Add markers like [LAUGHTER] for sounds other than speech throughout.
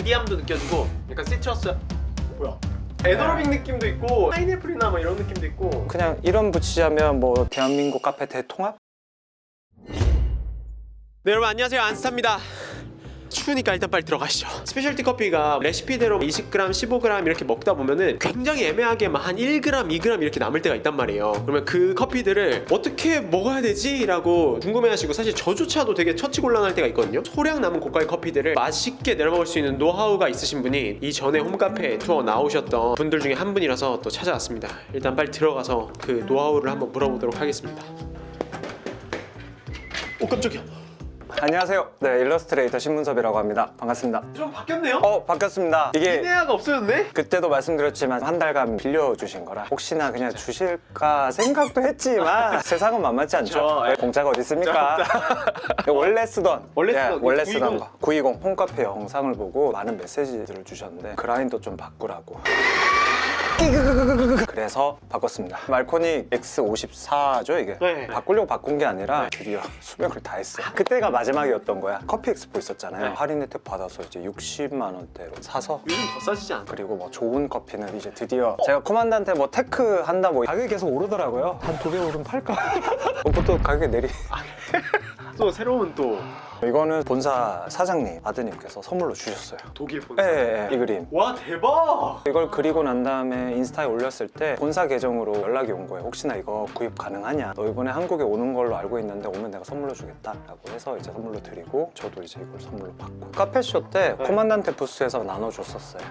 우디함도 느껴지고 약간 시트러스 뭐야? 에너로빅 느낌도 있고 파인애플이나 뭐 이런 느낌도 있고. 그냥 이름 붙이자면 뭐 대한민국 카페 대통합? 네 여러분 안녕하세요. 안스타입니다 추우니까 일단 빨리 들어가시죠. 스페셜티 커피가 레시피대로 20g, 15g 이렇게 먹다 보면은 굉장히 애매하게 막 한 1g, 2g 이렇게 남을 때가 있단 말이에요. 그러면 그 커피들을 어떻게 먹어야 되지? 라고 궁금해하시고 사실 저조차도 되게 처치곤란할 때가 있거든요. 소량 남은 고가의 커피들을 맛있게 내려먹을 수 있는 노하우가 있으신 분이 이전에 홈카페 투어 나오셨던 분들 중에 한 분이라서 또 찾아왔습니다. 일단 빨리 들어가서 그 노하우를 한번 물어보도록 하겠습니다. 오 깜짝이야 안녕하세요. 네, 일러스트레이터 신문섭이라고 합니다. 반갑습니다. 좀 바뀌었네요? 어, 바뀌었습니다. 이게 이내아가 없어졌네? 그때도 말씀드렸지만 한 달간 빌려주신 거라 혹시나 그냥 주실까 생각도 했지만 [LAUGHS] 세상은 만만치 않죠. 그렇죠. 네, 공짜가 어디 있습니까? [LAUGHS] 원래 쓰던 원래 예, 쓰던 원래 920. 쓰던 거920 홈카페 영상을 보고 많은 메시지들을 주셨는데 그라인더 좀 바꾸라고 그래서 바꿨습니다 말코닉 X54죠 이게 네. 바꾸려고 바꾼 게 아니라 드디어 수명을 다 했어요 그때가 마지막이었던 거야 커피 엑스포 있었잖아요 네. 할인 혜택 받아서 이제 60만 원대로 사서 요즘 더 싸지지 않아? 그리고 뭐 좋은 커피는 이제 드디어 제가 코만드한테 뭐 테크 한다 뭐 가격이 계속 오르더라고요 한 두 배 오르면 팔까? [LAUGHS] 어, 또 가격이 내리 또 새로운 또 이거는 본사 사장님 아드님께서 선물로 주셨어요. 독일 본사. 예, 예, 예, 이 그림. 와 대박! 이걸 그리고 난 다음에 인스타에 올렸을 때 본사 계정으로 연락이 온 거예요. 혹시나 이거 구입 가능하냐. 너 이번에 한국에 오는 걸로 알고 있는데 오면 내가 선물로 주겠다 라고 해서 이제 선물로 드리고 저도 이제 이걸 선물로 받고. 카페쇼 때 네. 코만단테 부스에서 나눠줬었어요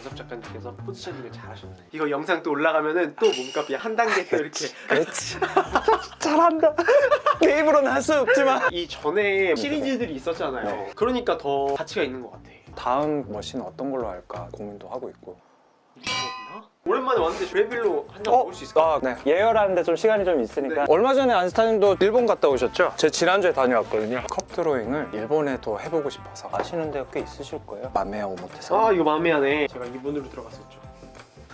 윤섭 작가님께서 포지셔닝을 잘하셨네. 이거 영상 또 올라가면은 또 몸값이 한 단계 또 이렇게. 그렇지 [LAUGHS] 잘한다. [LAUGHS] 내 입으로는 할 수 없지만. 이 전에 시리즈들이 있었잖아요. 네. 그러니까 더 가치가 있는 것 같아. 다음 머신 어떤 걸로 할까 고민도 하고 있고? 오랜만에 왔는데 브레빌로 한잔 먹을 수 있을까? 아, 네. 예열하는데 좀 시간이 좀 있으니까. 네. 얼마 전에 안스타님도 일본 갔다 오셨죠? 제 지난주에 다녀왔거든요. 컵 드로잉을 일본에 더 해보고 싶어서. 아시는 데가 꽤 있으실 거예요? 마메야 오모테사. 아 이거 마메야네. 제가 이분으로 들어갔었죠.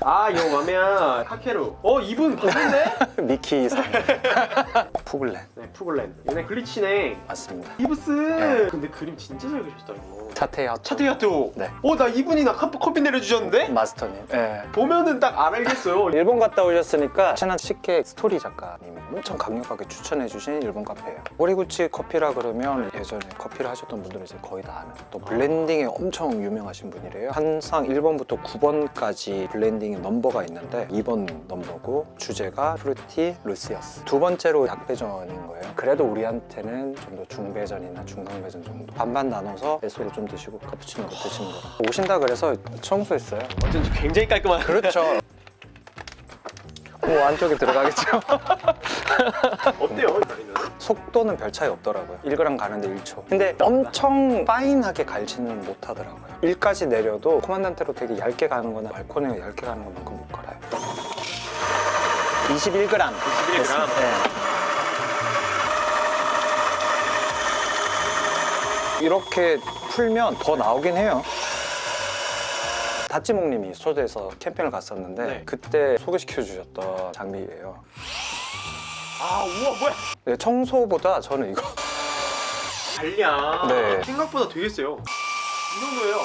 아 이거 마메야 카케루. 어 이분 봤는데? 미키 상. 푸글렌 네 푸글렌 얘네 글리치네. 맞습니다. 이브스. 네. 근데 그림 진짜 잘 그리셨다 이거 차테야 차트야토 네. 어 나 이분이 나 커피, 커피 내려주셨는데? 마스터님 예. 보면은 딱 알겠어요 일본 갔다 오셨으니까 친한 식객 스토리 작가님이 엄청 강력하게 추천해 주신 일본 카페예요. 오리구치 커피라 그러면 예전에 커피를 하셨던 분들은 이제 거의 다 아는 또 블렌딩에 엄청 유명하신 분이래요. 항상 1번부터 9번까지 블렌딩의 넘버가 있는데 2번 넘버고 주제가 프루티 루시아스. 두 번째로 약배전인 거예요. 그래도 우리한테는 좀 더 중배전이나 중강배전 정도 반반 나눠서 에스로 좀 드시고 카푸치노로 드시는 거라. 오신다 그래서 청소했어요. 어쩐지 굉장히 깔끔한 그렇죠. 뭐 안쪽에 들어가겠죠. [LAUGHS] 어때요? 속도는 별 차이 없더라고요. 1g 가는데 1초. 근데 엄청 파인하게 갈지는 못하더라고요. 1까지 내려도 코만단테로 되게 얇게 가는 거나 말코네가 얇게 가는 것만큼 못 갈아요. 21g. 21g. 이렇게 풀면 더 나오긴 해요. 다찌몽님이 소대에서 캠핑을 갔었는데 네. 그때 소개시켜 주셨던 장비예요. 아 우와 뭐야 네, 청소보다 저는 이거 달냐 네. 생각보다 되게 세요 이 정도예요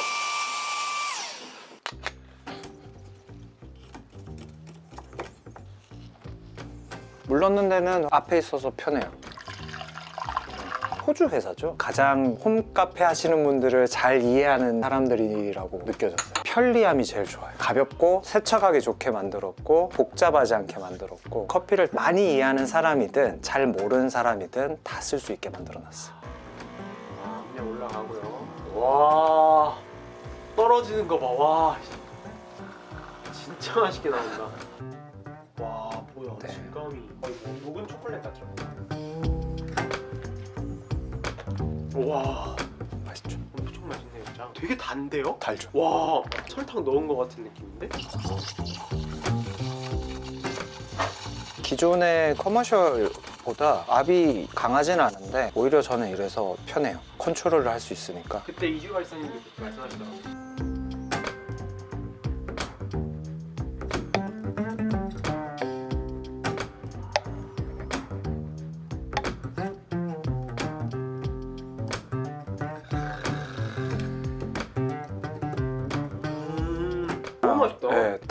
물렀는 데는 앞에 있어서 편해요. 호주 회사죠. 가장 홈카페 하시는 분들을 잘 이해하는 사람들이라고 느껴졌어요. 편리함이 제일 좋아요. 가볍고 세척하기 좋게 만들었고 복잡하지 않게 만들었고 커피를 많이 이해하는 사람이든 잘 모르는 사람이든 다 쓸 수 있게 만들어놨어요. 아, 그냥 올라가고요 와 떨어지는 거 봐 와 진짜 맛있게 나온다 와 뭐야 네. 질감이 거의 뭐 녹은 초콜릿 같죠 와 맛있죠? 엄청 맛있네요 진짜 되게 단데요? 달죠. 와 설탕 넣은 것 같은 느낌인데? 기존의 커머셜보다 압이 강하진 않은데 오히려 저는 이래서 편해요. 컨트롤을 할 수 있으니까. 그때 이주 발사님도 그렇게 말씀하시더라고요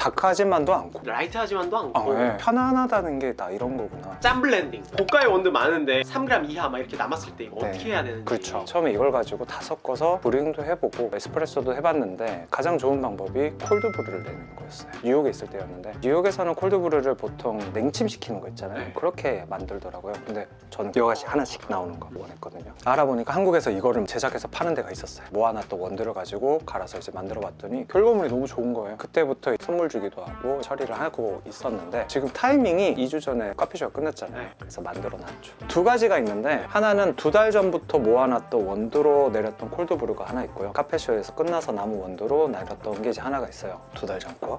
맛있 다. 예, 다크하지만도 않고. 라이트하지만도 않고. 아, 예. 편안하다는 게 다 이런 거구나. 짠 블렌딩. 고가의 원두 많은데 3g 이하 막 이렇게 남았을 때 이거 네. 어떻게 해야 되는지. 그렇죠. 처음에 이걸 가지고 다 섞어서 브링도 해보고 에스프레소도 해봤는데 가장 좋은 방법이 콜드브루를 내는 거였어요. 뉴욕에 있을 때였는데 뉴욕에서는 콜드브루를 보통 냉침시키는 거 있잖아요. 네. 그렇게 만들더라고요. 근데 저는 여가시 하나씩 나오는 거 원했거든요. 알아보니까 한국에서 이거를 제작해서 파는 데가 있었어요. 모아놨 또 원두를 가지고 갈아서 이제 만들어 봤더니 결과물이 너무 좋은 거예요. 그때부터 선물 주기 도 하고 처리를 하고 있었는데 지금 타이밍이 2주 전에 카페쇼가 끝났잖아요 네. 그래서 만들어 놨죠 두 가지가 있는데 하나는 두 달 전부터 모아놨던 원두로 내렸던 콜드브루가 하나 있고요 카페쇼에서 끝나서 남은 원두로 내렸던 게 이제 하나가 있어요 두 달 전 거.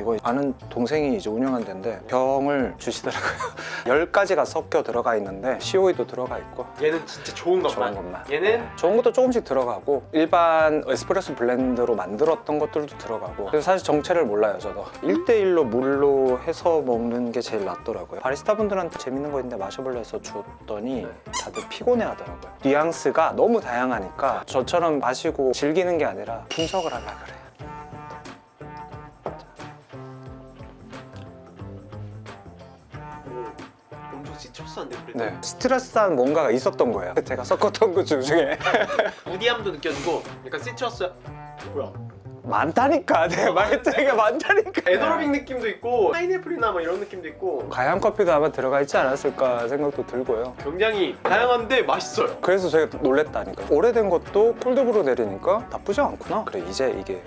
이거 아는 동생이 이제 운영한 데인데 병을 주시더라고요. [LAUGHS] 열 가지가 섞여 들어가 있는데 COE도 들어가 있고. 얘는 진짜 좋은 것만? 좋은 것만. 얘는? 좋은 것도 조금씩 들어가고 일반 에스프레소 블렌드로 만들었던 것들도 들어가고. 그래서 사실 정체를 몰라요 저도. 1대1로 물로 해서 먹는 게 제일 낫더라고요. 바리스타 분들한테 재밌는 거 있는데 마셔볼래 해서 줬더니 다들 피곤해 하더라고요. 뉘앙스가 너무 다양하니까 저처럼 마시고 즐기는 게 아니라 분석을 하려 그래요 엄청 시트러스한데 그래도. 네. 스트레스한 뭔가가 있었던 거예요. [LAUGHS] 제가 섞었던 것 중에. [LAUGHS] 우디함도 느껴지고 약간 시트러스 뭐야? 많다니까. 내가 말했던 게 많다니까. 에더로빅 느낌도 있고 파인애플이나 뭐 이런 느낌도 있고. 가양 커피도 아마 들어가 있지 않았을까 생각도 들고요. 굉장히 다양한데 맛있어요. 그래서 제가 놀랬다니까 오래된 것도 콜드브루 내리니까 나쁘지 않구나. 그래 이제 이게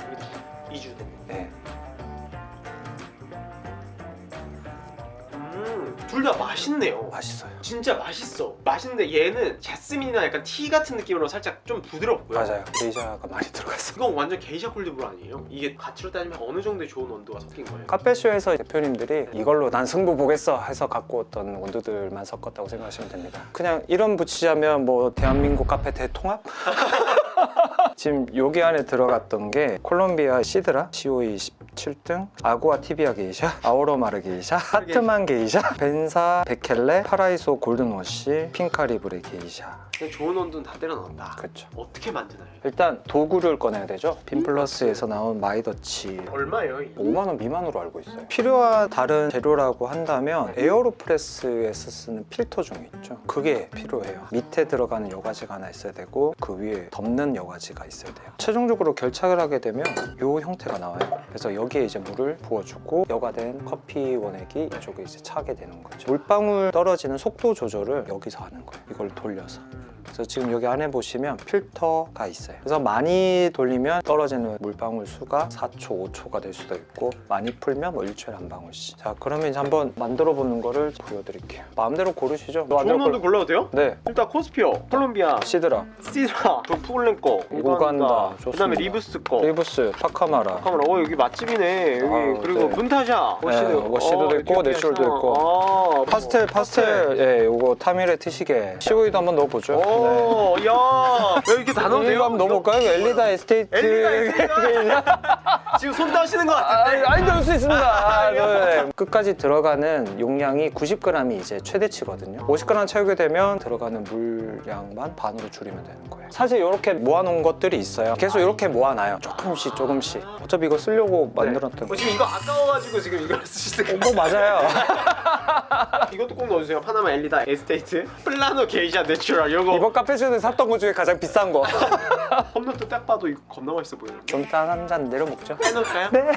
둘 다 맛있네요. 맛있어요. 진짜 맛있어. 맛있는데 얘는 자스민이나 약간 티 같은 느낌으로 살짝 좀 부드럽고요. 맞아요. 게이샤가 많이 들어갔어 이건 완전 게이샤 콜드브루 아니에요? 이게 가치로 따지면 어느 정도의 좋은 원두가 섞인 거예요? 카페쇼에서 대표님들이 이걸로 난 승부 보겠어 해서 갖고 왔던 원두들만 섞었다고 생각하시면 됩니다. 그냥 이름 붙이자면 뭐 대한민국 카페 대통합? [LAUGHS] 지금 여기 안에 들어갔던 게 콜롬비아 시드라? COE 17등 아구아 티비아 게이샤 아우로마르 게이샤 하트만 게이샤 벤사 베켈레 파라이소 골든워시 핑카리브레 게이샤 그냥 좋은 원두는 다 때려 넣었다 그렇죠 어떻게 만드나요? 일단 도구를 꺼내야 되죠 빈플러스에서 나온 마이더치 얼마예요? 이게? 5만 원 미만으로 알고 있어요. 필요한 다른 재료라고 한다면 에어로프레스에서 쓰는 필터 중에 있죠. 그게 필요해요. 밑에 들어가는 여과지가 하나 있어야 되고 그 위에 덮는 여과지가 있어야 돼요. 최종적으로 결착을 하게 되면 이 형태가 나와요. 그래서 여기에 이제 물을 부어주고 여과된 커피 원액이 이쪽에 이제 차게 되는 거죠. 물방울 떨어지는 속도 조절을 여기서 하는 거예요. 이걸 돌려서. 그래서 지금 여기 안에 보시면 필터가 있어요. 그래서 많이 돌리면 떨어지는 물방울 수가 4초, 5초가 될 수도 있고 많이 풀면 뭐 1초에 한 방울씩. 자, 그러면 이제 한번 만들어 보는 거를 보여드릴게요. 마음대로 고르시죠. 좋은 마음대로 골- 골라도 돼요? 네, 일단 코스피어, 콜롬비아, 시드라, 시드라, 도프글렌 거, 우간다, 그다음에 좋습니다. 리브스 거. 리브스, 타카마라. 잠깐만, 어 여기 맛집이네. 여기 아, 그리고 네. 문타샤, 워시드, 네, 워시드도 있고, 내추럴도 있고. 아, 파스텔, 파스텔, 예, 요거 타미레 트시게. 시오이도 한번 넣어보죠. 네. 오, 야, 야 이렇게 다 넣어도 돼요? 한번 넣어볼까요? 엘리다 에스테이트. 엘리다 [LAUGHS] 지금 손 따시는 것 같은데. 아, 아니 넣을 수 있습니다. [LAUGHS] 아, 네. 끝까지 들어가는 용량이 90g이 이제 최대치거든요. 50g 채우게 되면 들어가는 물량만 반으로 줄이면 되는 거예요. 사실 이렇게 모아놓은 것들이 있어요. 계속 이렇게 모아놔요. 조금씩 조금씩. 어차피 이거 쓰려고 만들었던 어, 거. 지금 이거 아까워가지고 지금 이걸 쓰시는 뭐 맞아요. [LAUGHS] 이것도 꼭 넣어주세요. 파나마 엘리다 에스테이트, 플라노 게이샤 내추럴 이거 이번 카페쇼에서 샀던 것 중에 가장 비싼 거. [LAUGHS] 홈노트 딱 봐도 이거 겁나 맛있어 보이는데. 좀 이따 한잔 내려 먹죠. 해놓을까요? 네. [LAUGHS]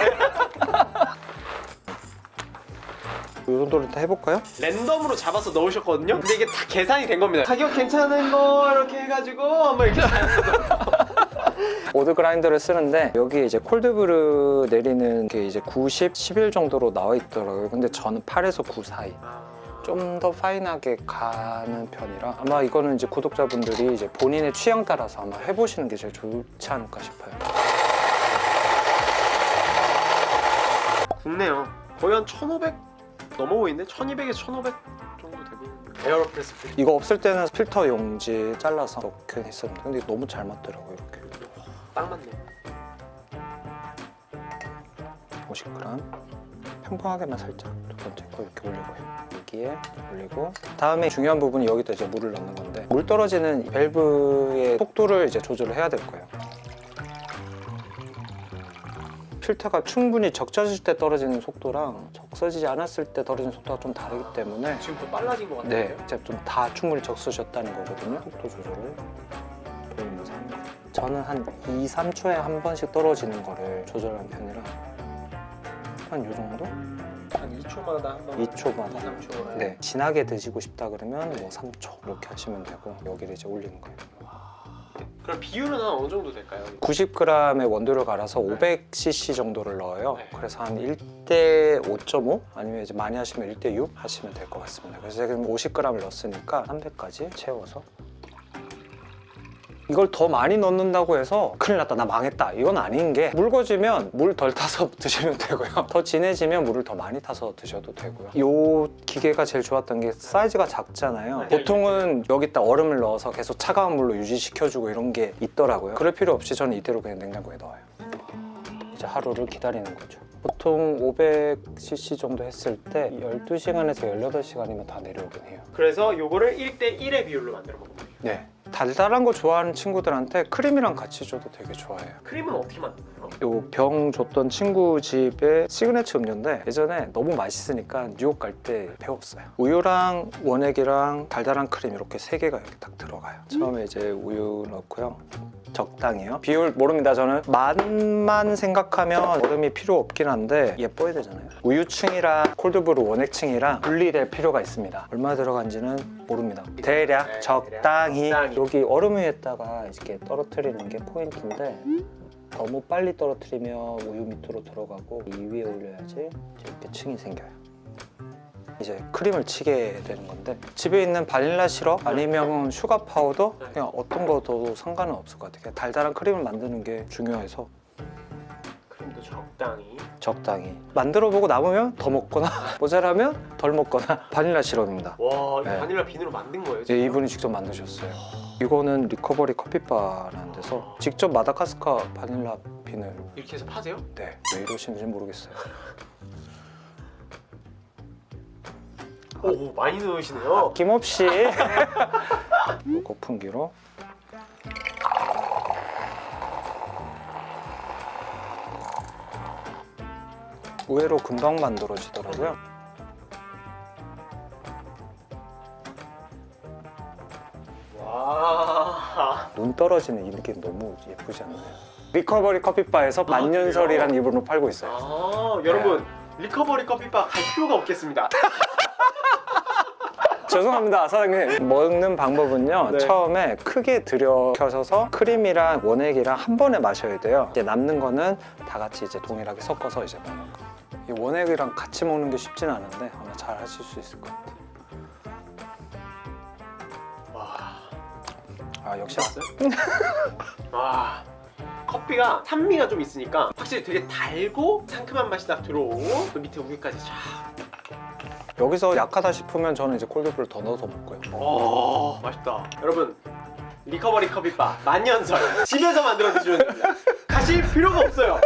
이 정도로 다 해볼까요? 랜덤으로 잡아서 넣으셨거든요. 근데 이게 다 계산이 된 겁니다. 가격 괜찮은 거 이렇게 해가지고 한번 이렇게 [LAUGHS] 오드 그라인더를 쓰는데 여기 이제 콜드브루 내리는 게 이제 90, 11 정도로 나와 있더라고요. 근데 저는 8에서 9 사이. 좀 더 파인하게 가는 편이라 아마 이거는 이제 구독자분들이 이제 본인의 취향 따라서 아마 해보시는 게 제일 좋지 않을까 싶어요. 국내요. 거의 한 1,500 넘어 보이는데 1,200에서 1,500 정도 돼 보이는데. 에어로프레스 필. 이거 없을 때는 필터 용지 잘라서 넣긴 했었는데 근데 너무 잘 맞더라고요 이렇게. 딱 맞네. 50g 평평하게만 살짝 두 번째 거 이렇게 올리고요 여기에 올리고 다음에 중요한 부분이 여기다 이제 물을 넣는 건데 물 떨어지는 밸브의 속도를 이제 조절을 해야 될 거예요 필터가 충분히 적셔질 때 떨어지는 속도랑 적셔지지 않았을 때 떨어지는 속도가 좀 다르기 때문에 지금 더 빨라진 것 네, 이제 좀 다 충분히 적셔졌다는 거거든요. 속도 조절을 보이면서 하는 거. 저는 한 2, 3초에 한 번씩 떨어지는 거를 조절하는 편이라 한 요 정도? 한 2초마다 한 번. 2초마다. 3초. 네, 진하게 드시고 싶다 그러면 뭐 3초 이렇게 하시면 되고 여기를 이제 올리는 거예요. 그럼 비율은 한 어느 정도 될까요? 90g의 원두를 갈아서 500cc 정도를 넣어요. 네. 그래서 한 1대 5.5 아니면 이제 많이 하시면 1대 6 하시면 될 것 같습니다. 그래서 지금 50g을 넣었으니까 300까지 채워서 이걸 더 많이 넣는다고 해서 큰일 났다 나 망했다. 이건 아닌 게 묽어지면 물 덜 타서 [LAUGHS] 드시면 되고요. 더 진해지면 물을 더 많이 타서 드셔도 되고요. 이 기계가 제일 좋았던 게 사이즈가 작잖아요. 네. 보통은 여기다 얼음을 넣어서 계속 차가운 물로 유지시켜주고 이런 게 있더라고요. 그럴 필요 없이 저는 이대로 그냥 냉장고에 넣어요. 이제 하루를 기다리는 거죠. 보통 500cc 정도 했을 때 12시간에서 18시간이면 다 내려오긴 해요. 그래서 요거를 1대 1의 비율로 만들어 먹는 거예요. 네. 달달한 거 좋아하는 친구들한테 크림이랑 같이 줘도 되게 좋아해요. 크림은 어떻게 만드나요? 요 병 줬던 친구 집의 시그네처 음료인데 예전에 너무 맛있으니까 뉴욕 갈 때 배웠어요. 우유랑 원액이랑 달달한 크림 이렇게 세 개가 이렇게 딱 들어가요. 처음에 이제 우유 넣고요. 적당히요. 비율 모릅니다. 저는 맛만 생각하면 얼음이 필요 없긴 한데 예뻐야 되잖아요. 우유층이랑 콜드브루 원액층이랑 분리될 필요가 있습니다. 얼마 들어간지는 모릅니다. 대략 네, 적당히 적당히. 여기 얼음 위에다가 이렇게 떨어뜨리는 게 포인트인데 너무 빨리 떨어뜨리면 우유 밑으로 들어가고 이 위에 올려야지 이렇게 층이 생겨요. 이제 크림을 치게 되는 건데 집에 있는 바닐라 시럽 아니면 슈가 파우더 그냥 어떤 거도 상관은 없을 것 같아요. 그냥 달달한 크림을 만드는 게 중요해서 적당히. 적당히 만들어 보고 남으면 더 먹거나 [LAUGHS] 모자라면 덜 먹거나 바닐라 시럽입니다. 와, 이거 네. 바닐라 비누로 만든 거예요? 이제 이분이 직접 만드셨어요. 이거는 리커버리 커피바라는 데서 직접 마다카스카 바닐라 빈을 이렇게 해서 파세요? 네, 왜 이러시는지 모르겠어요. [LAUGHS] 오, 많이 넣으시네요. 아낌없이 [LAUGHS] 거품기로 의외로 금방 만들어지더라고요. 와. 눈 떨어지는 이 느낌 너무 예쁘지 않나요? 리커버리 커피바에서 만년설이라는 이름으로 팔고 있어요. 아, 여러분. 리커버리 커피바 갈 필요가 없겠습니다. [LAUGHS] 죄송합니다 사장님 먹는 방법은요 네. 처음에 크게 들여켜서 크림이랑 원액이랑 한 번에 마셔야 돼요 이제 남는 거는 다 같이 이제 동일하게 섞어서 이제 먹는 거 이 원액이랑 같이 먹는 게 쉽진 않은데 아마 잘 하실 수 있을 것 같아요 와. 아 역시 [LAUGHS] 와. 커피가 산미가 좀 있으니까 확실히 되게 달고 상큼한 맛이 딱 들어오고 또 밑에 우유까지 쫙. 여기서 약하다 싶으면 저는 이제 콜드브루를 더 넣어서 먹고요 오, 맛있다. 여러분, 리커버리 커피바 만년설 집에서 만들어 드시면 됩니다. 가실 필요가 없어요.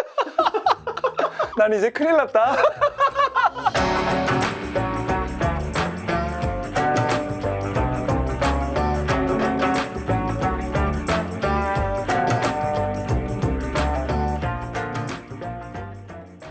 난 이제 큰일 났다